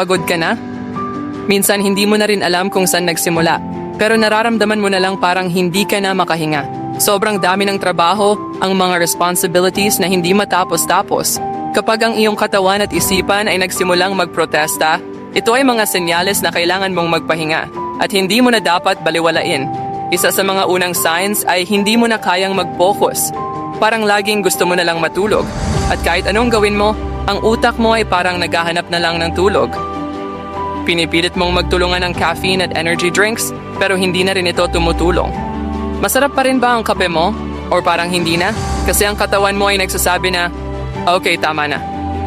Pagod ka na? Minsan hindi mo na rin alam kung saan nagsimula, pero nararamdaman mo na lang parang hindi ka na makahinga. Sobrang dami ng trabaho, ang mga responsibilities na hindi matapos-tapos. Kapag ang iyong katawan at isipan ay nagsimulang magprotesta, ito ay mga senyales na kailangan mong magpahinga at hindi mo na dapat baliwalain. Isa sa mga unang signs ay hindi mo na kayang mag-focus. Parang laging gusto mo na lang matulog. At kahit anong gawin mo, ang utak mo ay parang naghahanap na lang ng tulog. Pinipilit mong magtulungan ng caffeine at energy drinks, pero hindi na rin ito tumutulong. Masarap pa rin ba ang kape mo? Or parang hindi na? Kasi ang katawan mo ay nagsasabi na, okay, tama na.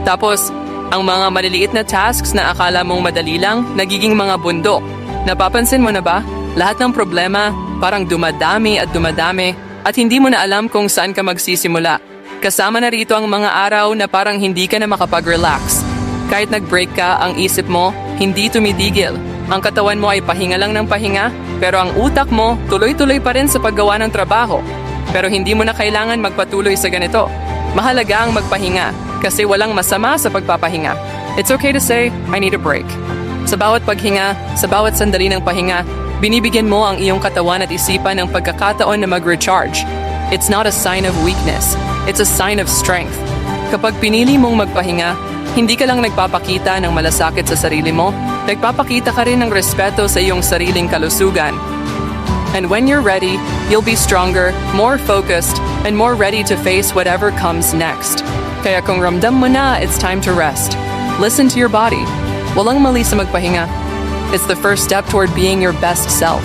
Tapos, ang mga maliliit na tasks na akala mong madali lang, nagiging mga bundok. Napapansin mo na ba? Lahat ng problema, parang dumadami at dumadami, at hindi mo na alam kung saan ka magsisimula. Kasama na rito ang mga araw na parang hindi ka na makapag-relax. Kahit nag-break ka, ang isip mo, hindi tumitigil. Ang katawan mo ay pahinga lang ng pahinga, pero ang utak mo, tuloy-tuloy pa rin sa paggawa ng trabaho. Pero hindi mo na kailangan magpatuloy sa ganito. Mahalaga ang magpahinga, kasi walang masama sa pagpapahinga. It's okay to say, I need a break. Sa bawat paghinga, sa bawat sandali ng pahinga, binibigyan mo ang iyong katawan at isipan ng pagkakataon na mag-recharge. It's not a sign of weakness, it's a sign of strength. Kapag pinili mong magpahinga, hindi ka lang nagpapakita ng malasakit sa sarili mo, nagpapakita ka rin ng respeto sa iyong sariling kalusugan. And when you're ready, you'll be stronger, more focused, and more ready to face whatever comes next. Kaya kung ramdam mo na, it's time to rest. Listen to your body. Walang mali sa magpahinga. It's the first step toward being your best self.